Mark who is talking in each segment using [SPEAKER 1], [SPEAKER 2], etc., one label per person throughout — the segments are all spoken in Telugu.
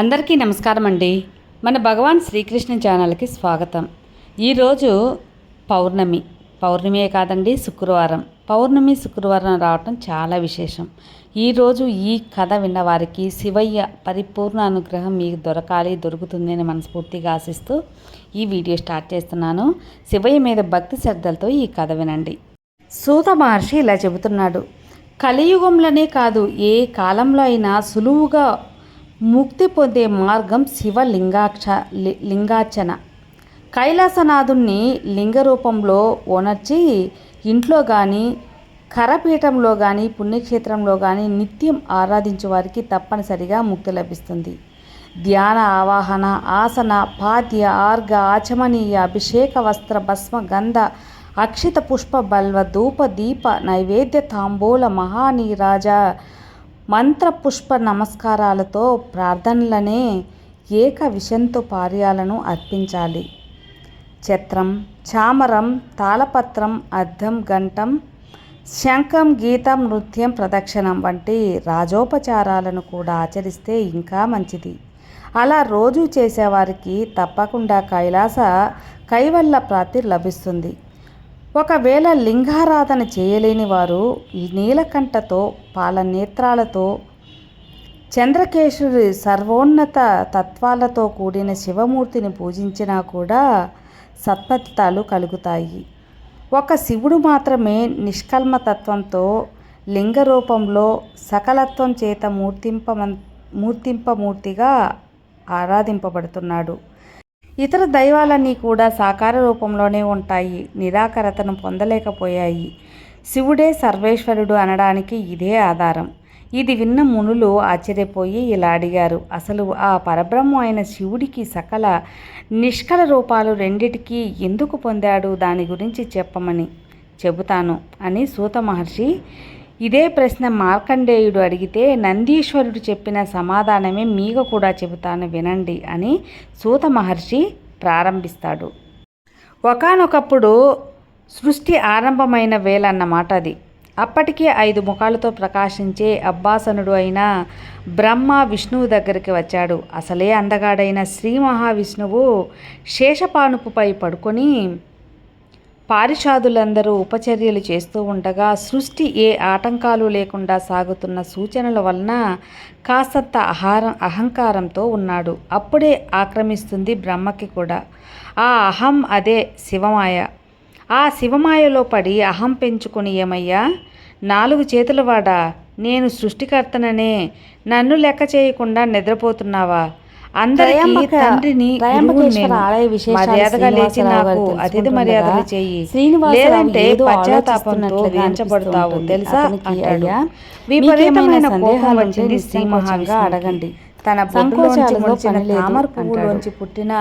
[SPEAKER 1] అందరికీ నమస్కారం అండి. మన భగవాన్ శ్రీకృష్ణ ఛానల్కి స్వాగతం. ఈరోజు పౌర్ణమి. పౌర్ణమియే కాదండి శుక్రవారం. పౌర్ణమి శుక్రవారం రావటం చాలా విశేషం. ఈరోజు ఈ కథ విన్నవారికి శివయ్య పరిపూర్ణ అనుగ్రహం మీకు దొరకాలి దొరుకుతుంది అని మనస్ఫూర్తిగా ఆశిస్తూ ఈ వీడియో స్టార్ట్ చేస్తున్నాను. శివయ్య మీద భక్తి శ్రద్ధలతో ఈ కథ వినండి. సూత మహర్షి ఇలా చెబుతున్నాడు. కలియుగంలోనే కాదు ఏ కాలంలో అయినా సులువుగా ముక్తి పొందే మార్గం శివలింగాక్ష లి- లింగార్చన. కైలాసనాథుణ్ణి లింగ రూపంలో ఓనర్చి ఇంట్లో కానీ కరపీఠంలో కానీ పుణ్యక్షేత్రంలో కానీ నిత్యం ఆరాధించే వారికి తప్పనిసరిగా ముక్తి లభిస్తుంది. ధ్యాన ఆవాహన ఆసన పాద్య ఆర్గ ఆచమనీయ అభిషేక వస్త్ర భస్మ గంధ అక్షిత పుష్ప బల్వ ధూప దీప నైవేద్య తాంబూల మహానీరాజ మంత్ర పుష్ప నమస్కారాలతో ప్రార్థనలనే ఏక విషంతు పార్యాలను అర్పించాలి. ఛత్రం చామరం తాళపత్రం అద్దం గంటం శంఖం గీతం నృత్యం ప్రదక్షిణం వంటి రాజోపచారాలను కూడా ఆచరిస్తే ఇంకా మంచిది. అలా రోజు చేసేవారికి తప్పకుండా కైలాస కైవల్ల ప్రాప్తి లభిస్తుంది. ఒకవేళ లింగారాధన చేయలేని వారు నీలకంఠతో పాలనేత్రాలతో చంద్రకేశుడి సర్వోన్నత తత్వాలతో కూడిన శివమూర్తిని పూజించినా కూడా సత్ఫలితాలు కలుగుతాయి. ఒక శివుడు మాత్రమే నిష్కల్మతత్వంతో లింగ రూపంలో సకలత్వం చేత మూర్తింప మూర్తింపమూర్తిగా ఆరాధింపబడుతున్నాడు. ఇతర దైవాలన్నీ కూడా సాకార రూపంలోనే ఉంటాయి నిరాకరతను పొందలేకపోయాయి. శివుడే సర్వేశ్వరుడు అనడానికి ఇదే ఆధారం. ఇది విన్న మునులు ఆశ్చర్యపోయి ఇలా అడిగారు. అసలు ఆ పరబ్రహ్మ అయిన శివుడికి సకల నిష్కల రూపాలు రెండిటికీ ఎందుకు పొందాడు? దాని గురించి చెప్పమని చెబుతాను అని సూత మహర్షి ఇదే ప్రశ్న మార్కండేయుడు అడిగితే నందీశ్వరుడు చెప్పిన సమాధానమే మీకు కూడా చెబుతాను వినండి అని సూత మహర్షి ప్రారంభిస్తాడు. ఒకానొకప్పుడు సృష్టి ఆరంభమైన వేళన్నమాట అది. అప్పటికే ఐదు ముఖాలతో ప్రకాశించే అబ్బాసనుడు అయిన బ్రహ్మ విష్ణువు దగ్గరికి వచ్చాడు. అసలే అందగాడైన శ్రీ మహావిష్ణువు శేషపానుపుపై పడుకొని పారిషాదులందరూ ఉపచర్యలు చేస్తూ ఉండగా సృష్టి ఏ ఆటంకాలు లేకుండా సాగుతున్న సూచనల వలన కాస్తంత ఆహారం అహంకారంతో ఉన్నాడు. అప్పుడే ఆక్రమిస్తుంది బ్రహ్మకి కూడా. ఆ అహం అదే శివమాయ. ఆ శివమాయలో పడి అహం పెంచుకొని ఏమయ్యా? నాలుగు చేతులవాడా? నేను సృష్టికర్తననే. నన్ను లెక్క చేయకుండా నిద్రపోతున్నావా? అందరికీ తండ్రిని.
[SPEAKER 2] ఆలయ
[SPEAKER 1] మర్యాదగా లేచి నాకు అతిథి మర్యాదలు
[SPEAKER 2] శ్రీనివాసరావు
[SPEAKER 1] లేదంటే పశ్చాత్తాపంతో వేయించబడతావు తెలుసా. అంటాడు. విపరీతమైన కోపం వచ్చింది శ్రీ మహావిష్ణువుకి.
[SPEAKER 2] అడగండి.
[SPEAKER 1] తన
[SPEAKER 2] పని లేదు
[SPEAKER 1] తామర. పువ్వులోంచి పుట్టిన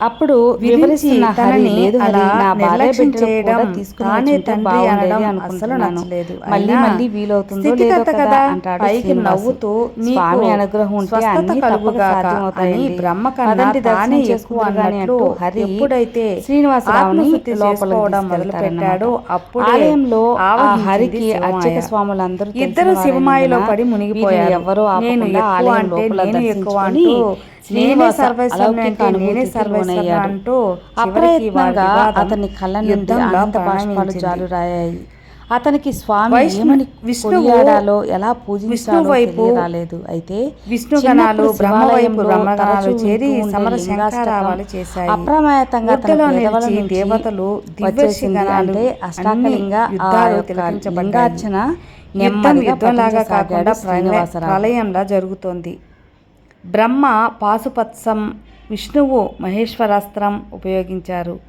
[SPEAKER 2] అప్పుడు వివరిస్తున్న హరి లేదు
[SPEAKER 1] అలా
[SPEAKER 2] నా భార్య
[SPEAKER 1] చేయడం
[SPEAKER 2] తీసుకుని
[SPEAKER 1] తండ్రి అనడం. అస్సలు నచ్చలేదు.
[SPEAKER 2] మళ్ళీ మళ్ళీ వీలవుతుందో లేదో కదా అంటాడు
[SPEAKER 1] పైకి. నవ్వుతూ
[SPEAKER 2] స్వామి అనుగ్రహం ఉంటే అన్నీ తప్పక
[SPEAKER 1] అని బ్రహ్మ కన్నా ఎక్కువ అన్నట్లు
[SPEAKER 2] హరి
[SPEAKER 1] ఎప్పుడైతే
[SPEAKER 2] శ్రీనివాసరావుని
[SPEAKER 1] ఆత్మశుద్ధి
[SPEAKER 2] లోపలికి
[SPEAKER 1] చేసుకోవడం మొదలు పెట్టాడో
[SPEAKER 2] తీసుకెళ్తారన్నమాట.
[SPEAKER 1] అప్పుడే
[SPEAKER 2] ఆలయంలో ఆ హరికి. అర్చక స్వాములందరూ
[SPEAKER 1] ఇద్దరు శివమాయలో పడి మునిగిపోయారు
[SPEAKER 2] ఎవ్వరూ
[SPEAKER 1] నేను ఎక్కువ అంటే
[SPEAKER 2] లోపల
[SPEAKER 1] నేను ఎక్కువ అంటూ
[SPEAKER 2] శ్రీనివాస
[SPEAKER 1] సర్వేశ్వరుని
[SPEAKER 2] అలౌకిక
[SPEAKER 1] అంటే
[SPEAKER 2] అనుభూతికి అప్రయత్నంగా అతని కళ్ళ నుండి బాష్పాలు. జాలురాయాయి అతనికి స్వామి
[SPEAKER 1] వైష్ణు-
[SPEAKER 2] ఏమని కొనియాడాలో ఎలా పూజించాలో
[SPEAKER 1] వైపు
[SPEAKER 2] రాలేదు అయితే
[SPEAKER 1] విష్ణు గణాలు బ్రహ్మ వైపు
[SPEAKER 2] శివాలయంలో
[SPEAKER 1] బ్రహ్మగణాలు
[SPEAKER 2] తరచూ
[SPEAKER 1] చేరి సమర శంఖారావాలు చేశాయి
[SPEAKER 2] అప్రమత్తంగా తన
[SPEAKER 1] దేవతలు
[SPEAKER 2] వచ్చేసింది అంటే అష్టాకలింగ ఆ యొక్క. లింగార్చన
[SPEAKER 1] యుద్ధం యుద్ధంలాగా కాకుండా. ప్రళయంలా జరుగుతోంది బ్రహ్మ పాశుపత్సం విష్ణువు మహేశ్వరాస్త్రం ఉపయోగించారు.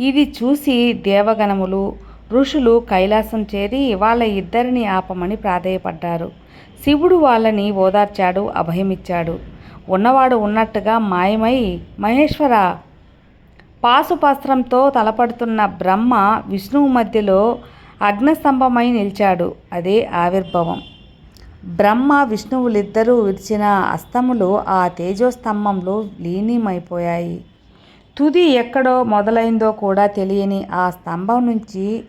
[SPEAKER 1] ఇది చూసి దేవగణములు ఋషులు కైలాసం చేరి వాళ్ళ ఇద్దరిని ఆపమని ప్రాధేయపడ్డారు. శివుడు వాళ్ళని ఓదార్చాడు అభయమిచ్చాడు. ఉన్నవాడు ఉన్నట్టుగా మాయమై మహేశ్వర పాశుపాస్త్రంతో తలపడుతున్న బ్రహ్మ విష్ణువు మధ్యలో అగ్నస్తంభమై నిలిచాడు. అదే ఆవిర్భావం. బ్రహ్మ విష్ణువులిద్దరూ విడిచిన అస్తములు ఆ తేజోస్తంభంలో లీనమైపోయాయి. తుది ఎక్కడో మొదలైందో కూడా తెలియని ఆ స్తంభం నుంచి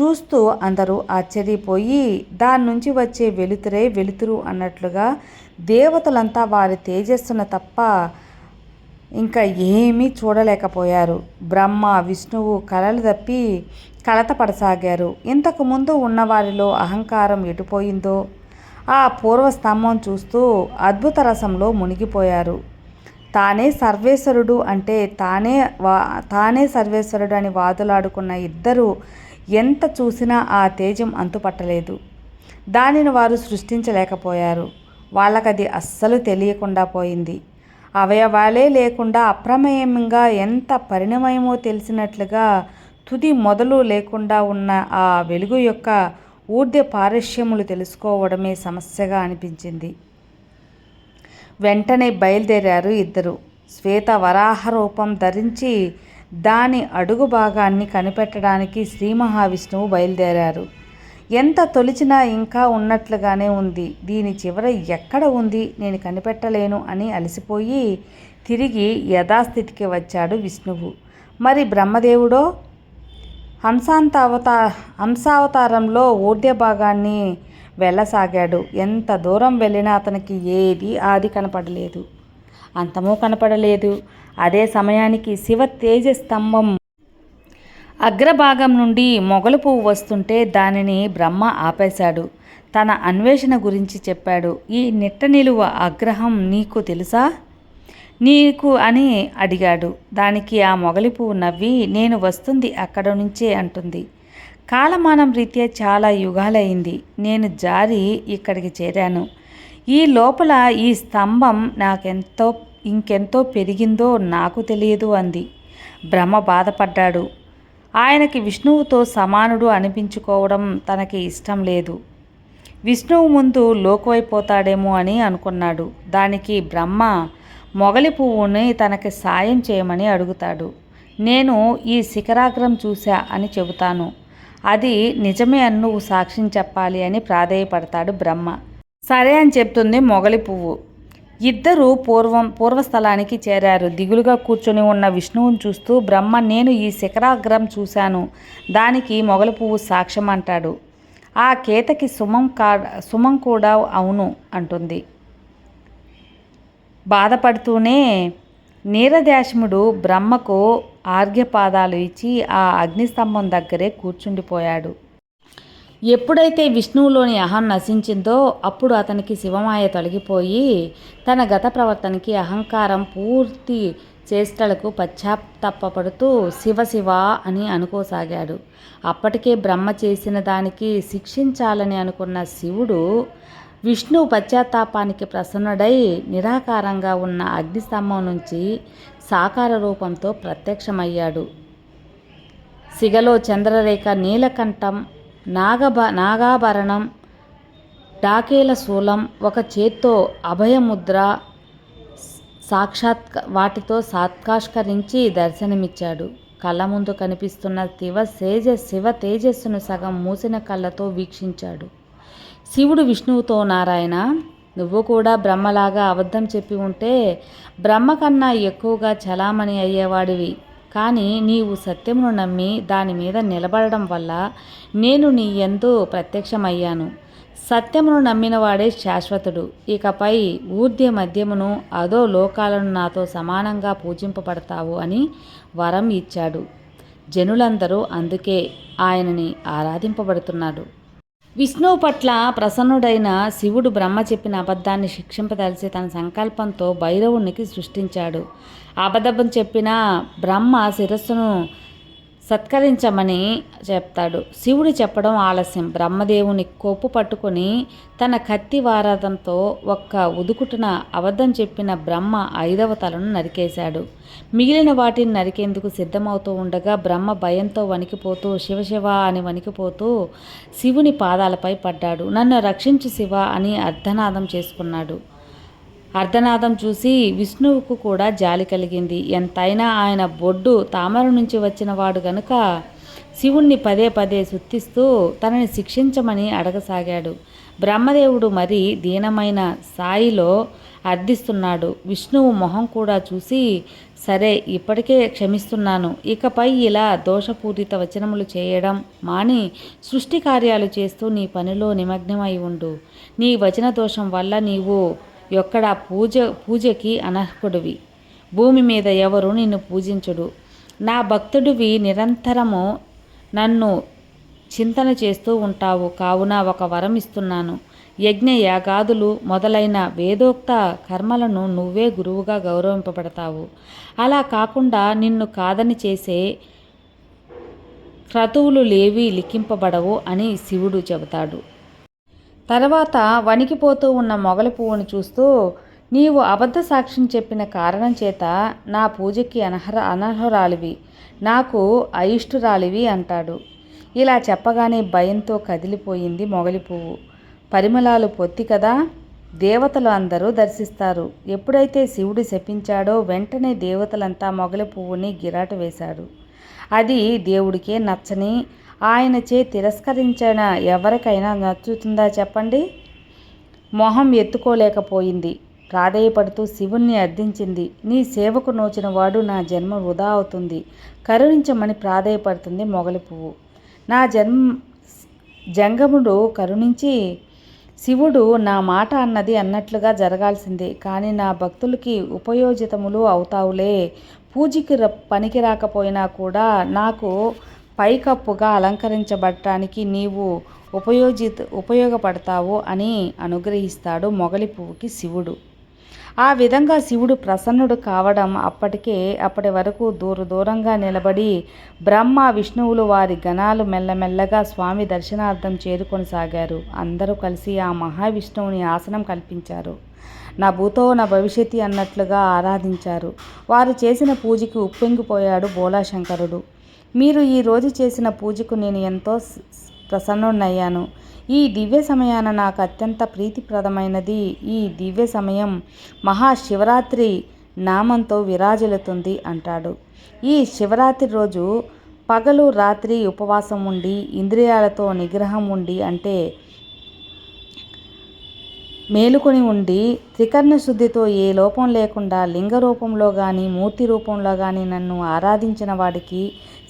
[SPEAKER 1] చూస్తూ అందరూ ఆశ్చర్యపోయి దాని నుంచి వచ్చే వెలుతురే వెలుతురు అన్నట్లుగా దేవతలంతా వారి తేజస్సును తప్ప ఇంకా ఏమీ చూడలేకపోయారు. బ్రహ్మ విష్ణువు కలలు తప్పి కలతపడసాగారు ఇంతకు ముందు ఉన్నవారిలో అహంకారం ఎటుపోయిందో ఆ పూర్వస్తంభం చూస్తూ అద్భుత రసంలో మునిగిపోయారు. తానే సర్వేశ్వరుడు అంటే తానే వా తానే సర్వేశ్వరుడు అని వాదులాడుకున్న ఇద్దరు ఎంత చూసినా ఆ తేజం అంతుపట్టలేదు. దానిని వారు సృష్టించలేకపోయారు. వాళ్ళకది అస్సలు తెలియకుండా పోయింది. అవయవాలే లేకుండా అప్రమేయంగా ఎంత పరిణమయమో తెలిసినట్లుగా తుది మొదలు లేకుండా ఉన్న ఆ వెలుగు యొక్క ఊర్ధ్య పారస్యములు తెలుసుకోవడమే సమస్యగా అనిపించింది. వెంటనే బయలుదేరారు ఇద్దరు. శ్వేత వరాహ రూపం ధరించి దాని అడుగు భాగాన్ని కనిపెట్టడానికి శ్రీ మహావిష్ణువు బయలుదేరారు. ఎంత తొలిచినా ఇంకా ఉన్నట్లుగానే ఉంది. దీని చివర ఎక్కడ ఉంది? నేను కనిపెట్టలేను అని అలసిపోయి తిరిగి యథాస్థితికి వచ్చాడు విష్ణువు. మరి బ్రహ్మదేవుడో? హంసాంత అవతా హంసావతారంలో ఊర్ధ్వ భాగాన్ని వెళ్ళసాగాడు. ఎంత దూరం వెళ్ళినా అతనికి ఏది ఆది కనపడలేదు. అంతమూ కనపడలేదు. అదే సమయానికి శివ తేజ స్తంభం అగ్రభాగం నుండి మొగలు పువ్వు వస్తుంటే దానిని బ్రహ్మ ఆపేశాడు. తన అన్వేషణ గురించి చెప్పాడు. ఈ నిట్ట నిలువ ఆగ్రహం నీకు తెలుసా? నీకు అని అడిగాడు. దానికి ఆ మొగలి పువ్వు నవ్వి నేను వస్తుంది అక్కడ నుంచే అంటుంది. కాలమానం రీత్యా చాలా యుగాలైంది. నేను జారి ఇక్కడికి చేరాను. ఈ లోపల ఈ స్తంభం నాకెంతో ఇంకెంతో పెరిగిందో నాకు తెలియదు అంది. బ్రహ్మ బాధపడ్డాడు. ఆయనకి విష్ణువుతో సమానుడు అనిపించుకోవడం తనకి ఇష్టం లేదు. విష్ణువు ముందు లోకువైపోతాడేమో అని అనుకున్నాడు. దానికి బ్రహ్మ మొగలి పువ్వుని తనకి సాయం చేయమని అడుగుతాడు. నేను ఈ శిఖరాగ్రం చూశా అని చెబుతాను. అది నిజమే అని నువ్వు సాక్ష్యం చెప్పాలి అని ప్రాధేయపడతాడు బ్రహ్మ. సరే అని చెప్తుంది మొగలి పువ్వు. ఇద్దరు పూర్వం పూర్వస్థలానికి చేరారు. దిగులుగా కూర్చొని ఉన్న విష్ణువుని చూస్తూ బ్రహ్మ నేను ఈ శిఖరాగ్రం చూశాను. దానికి మొగలి పువ్వు సాక్ష్యం అంటాడు ఆ కేతకి సుమం కా సుమం కూడా అవును అంటుంది. బాధపడుతూనే నీరదాశముడు బ్రహ్మకు ఆర్ఘ్యపాదాలు ఇచ్చి ఆ అగ్నిస్తంభం దగ్గరే కూర్చుండిపోయాడు. ఎప్పుడైతే విష్ణువులోని అహం నశించిందో అప్పుడు అతనికి శివమాయ తొలగిపోయి తన గత ప్రవర్తనకి అహంకారం పూర్తి చేష్టలకు పశ్చాత్తాపడుతూ శివ శివ అని అనుకోసాగాడు. అప్పటికే బ్రహ్మ చేసిన దానికి శిక్షించాలని అనుకున్న శివుడు విష్ణు పశ్చాత్తాపానికి ప్రసన్నుడై నిరాకారంగా ఉన్న అగ్నిస్తంభం నుంచి సాకార రూపంతో ప్రత్యక్షమయ్యాడు. సిగలో చంద్రరేఖ నీలకంఠం నాగభ నాగాభరణం డాకేల శూలం ఒక చేత్తో అభయముద్ర సాక్షాత్ వాటితో సాత్కాష్కరించి దర్శనమిచ్చాడు. కళ్ళ ముందు కనిపిస్తున్న శివ తేజ శివ తేజస్సును సగం మూసిన కళ్ళతో వీక్షించాడు. శివుడు విష్ణువుతో నారాయణ నువ్వు కూడా బ్రహ్మలాగా అబద్ధం చెప్పి ఉంటే బ్రహ్మ కన్నా ఎక్కువగా చలామణి అయ్యేవాడివి. కానీ నీవు సత్యమును నమ్మి దాని మీద నిలబడడం వల్ల నేను నీ ఎందు ప్రత్యక్షమయ్యాను. సత్యమును నమ్మినవాడే శాశ్వతుడు. ఇకపై ఊర్ధ్య మధ్యమును అదో లోకాలను నాతో సమానంగా పూజింపబడతావు అని వరం ఇచ్చాడు. జనులందరూ అందుకే ఆయనని ఆరాధింపబడుతున్నారు విష్ణువు పట్ల ప్రసన్నుడైన శివుడు బ్రహ్మ చెప్పిన అబద్ధాన్ని శిక్షింపదలిసి తన సంకల్పంతో భైరవునికి సృష్టించాడు. అబద్ధం చెప్పిన బ్రహ్మ శిరస్సును సత్కరించమని చెప్తాడు. శివుడు చెప్పడం ఆలస్యం. బ్రహ్మదేవుని కొప్పు పట్టుకొని తన కత్తి వారాదంతో ఒక్క ఉదుకుటున అబద్ధం చెప్పిన బ్రహ్మ ఐదవ తలను నరికేశాడు. మిగిలిన వాటిని నరికేందుకు సిద్ధమవుతూ ఉండగా బ్రహ్మ భయంతో వణికిపోతూ శివశివ అని వణికిపోతూ శివుని పాదాలపై పడ్డాడు. నన్ను రక్షించు శివ అని అర్ధనాదం చేసుకున్నాడు. అర్ధనాదం చూసి విష్ణువుకు కూడా జాలి కలిగింది. ఎంతైనా ఆయన బొడ్డు తామర నుంచి వచ్చిన వాడు గనుక శివుణ్ణి పదే పదే సుత్తిస్తూ తనని శిక్షించమని అడగసాగాడు. బ్రహ్మదేవుడు మరి దీనమైన సాయిలో అర్థిస్తున్నాడు. విష్ణువు మొహం కూడా చూసి సరే ఇప్పటికే క్షమిస్తున్నాను. ఇకపై ఇలా దోషపూరిత వచనములు చేయడం మాని సృష్టి కార్యాలు చేస్తూ నీ పనిలో నిమగ్నమై ఉండు. నీ వచన దోషం వల్ల నీవు ఎక్కడ పూజ పూజకి అనర్హుడివి. భూమి మీద ఎవరు నిన్ను పూజించుడు? నా భక్తుడివి నిరంతరము నన్ను చింతన చేస్తూ ఉంటావు. కావున ఒక వరం ఇస్తున్నాను. యజ్ఞ యాగాదులు మొదలైన వేదోక్త కర్మలను నువ్వే గురువుగా గౌరవింపబడతావు. అలా కాకుండా నిన్ను కాదని చేసే క్రతువులు లేవి లిఖింపబడవు అని శివుడు చెబుతాడు. తర్వాత వణికిపోతూ ఉన్న మొగలి పువ్వును చూస్తూ నీవు అబద్ధ సాక్ష్యం చెప్పిన కారణం చేత నా పూజకి అనర్హ అనర్హురాలివి. నాకు అయిష్టురాలివి అంటాడు. ఇలా చెప్పగానే భయంతో కదిలిపోయింది మొగలి పువ్వు. పరిమళాలు పొత్తి కదా? దేవతలు అందరూ దర్శిస్తారు. ఎప్పుడైతే శివుడు శపించాడో వెంటనే దేవతలంతా మొగలి పువ్వుని గిరాటు వేశాడు అది దేవుడికే నచ్చని ఆయనచే తిరస్కరించిన ఎవరికైనా నచ్చుతుందా చెప్పండి? మొహం ఎత్తుకోలేకపోయింది. ప్రాధేయపడుతూ శివుణ్ణి అర్థించింది. నీ సేవకు నోచిన వాడు నా జన్మ వృధా అవుతుంది. కరుణించమని ప్రాధేయపడుతుంది మొగలి పువ్వు. నా జన్మ జంగముడు కరుణించి శివుడు నా మాట అన్నది అన్నట్లుగా జరగాల్సిందే. కానీ నా భక్తులకి ఉపయోజితములు అవుతావులే. పూజకి ర పనికి రాకపోయినా కూడా నాకు పైకప్పుగా అలంకరించబడటానికి నీవు ఉపయోజిత ఉపయోగపడతావు అని అనుగ్రహిస్తాడు మొగలి పువ్వుకి శివుడు. ఆ విధంగా శివుడు ప్రసన్నుడు కావడం అప్పటికే అప్పటి వరకు దూర దూరంగా నిలబడి బ్రహ్మ విష్ణువులు వారి గణాలు మెల్లమెల్లగా స్వామి దర్శనార్థం చేరుకొని సాగారు అందరూ కలిసి ఆ మహావిష్ణువుని ఆసనం కల్పించారు. నా భూతో నా భవిష్యత్తు అన్నట్లుగా ఆరాధించారు. వారు చేసిన పూజకి ఉప్పొంగిపోయాడు బోలాశంకరుడు. మీరు ఈ రోజు చేసిన పూజకు నేను ఎంతో స- ప్రసన్నుడయ్యాను ఈ దివ్య సమయాన నాకు అత్యంత ప్రీతిప్రదమైనది ఈ దివ్య సమయం మహాశివరాత్రి నామంతో విరాజిల్లుతుంది అంటాడు. ఈ శివరాత్రి రోజు పగలు రాత్రి ఉపవాసం ఉండి ఇంద్రియాలతో నిగ్రహం ఉండి అంటే మేలుకొని ఉండి త్రికర్ణ శుద్ధితో ఏ లోపం లేకుండా లింగ రూపంలో కానీ మూర్తి రూపంలో కానీ నన్ను ఆరాధించిన వాడికి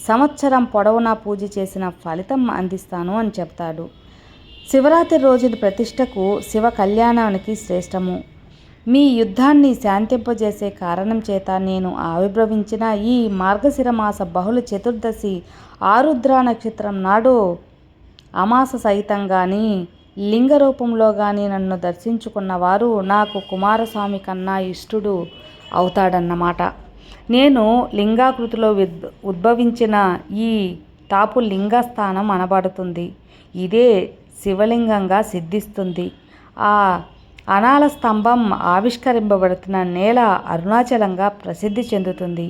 [SPEAKER 1] సంవత్సరం పొడవునా పూజ చేసిన ఫలితం అందిస్తాను అని చెప్తాడు. శివరాత్రి రోజున ప్రతిష్టకు శివ కళ్యాణానికి శ్రేష్టము. మీ యుద్ధాన్ని శాంతింపజేసే కారణం చేత నేను ఆవిర్భవించిన ఈ మార్గశిరమాస బహుళ చతుర్దశి ఆరుద్ర నక్షత్రం నాడు అమాస సహితంగాని లింగ రూపంలో కానీ నన్ను దర్శించుకున్న వారు నాకు కుమారస్వామి కన్నా ఇష్టుడు అవుతాడన్నమాట. నేను లింగాకృతిలో విద్ ఉద్భవించిన ఈ తాపు లింగస్థానం అనబడుతుంది. ఇదే శివలింగంగా సిద్ధిస్తుంది. ఆ అనాల స్తంభం ఆవిష్కరింపబడుతున్న నేల అరుణాచలంగా ప్రసిద్ధి చెందుతుంది.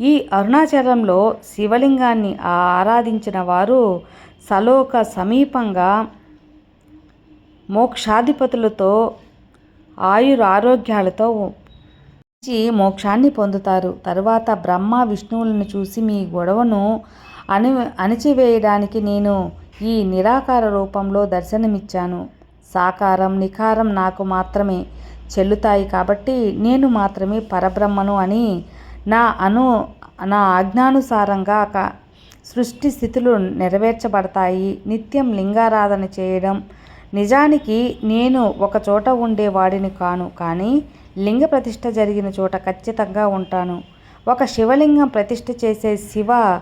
[SPEAKER 1] ఈ అరుణాచలంలో శివలింగాన్ని ఆరాధించిన వారు సలోక సమీపంగా మోక్షాధిపతులతో ఆయుర ఆరోగ్యాలతో నుంచి మోక్షాన్ని పొందుతారు. తరువాత బ్రహ్మ విష్ణువులను చూసి మీ గొడవను అణి అణిచివేయడానికి నేను ఈ నిరాకార రూపంలో దర్శనమిచ్చాను. సాకారం నికారం నాకు మాత్రమే చెల్లుతాయి కాబట్టి నేను మాత్రమే పరబ్రహ్మను అని నా అను నా ఆజ్ఞానుసారంగా సృష్టి స్థితులు నెరవేర్చబడతాయి. నిత్యం లింగారాధన చేయడం నిజానికి నేను ఒక చోట ఉండేవాడిని కాను కానీ లింగ ప్రతిష్ఠ జరిగిన చోట ఖచ్చితంగా ఉంటాను. ఒక శివలింగం ప్రతిష్ఠ చేసే శివ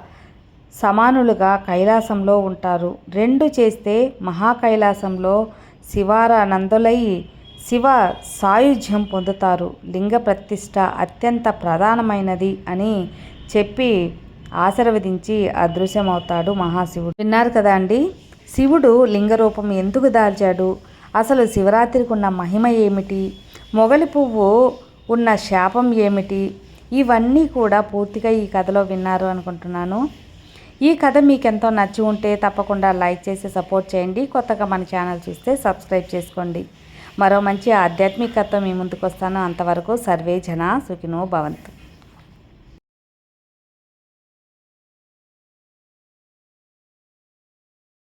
[SPEAKER 1] సమానులుగా కైలాసంలో ఉంటారు. రెండు చేస్తే మహాకైలాసంలో శివారానందులై శివ సాయుధ్యం పొందుతారు. లింగ ప్రతిష్ఠ అత్యంత ప్రధానమైనది అని చెప్పి ఆశీర్వదించి అదృశ్యమవుతాడు మహాశివుడు. విన్నారు కదా అండి? శివుడు లింగ రూపం ఎందుకు దాల్చాడు? అసలు శివరాత్రికి ఉన్న మహిమ ఏమిటి? మొగలి పువ్వు ఉన్న శాపం ఏమిటి? ఇవన్నీ కూడా పూర్తిగా ఈ కథలో విన్నారు అనుకుంటున్నాను. ఈ కథ మీకు ఎంతో నచ్చి ఉంటే తప్పకుండా లైక్ చేసి సపోర్ట్ చేయండి. కొత్తగా మన ఛానల్ చూస్తే సబ్స్క్రైబ్ చేసుకోండి. మరో మంచి ఆధ్యాత్మికత మీ ముందుకు వస్తాను. అంతవరకు సర్వే జన సుఖినో భవంతు.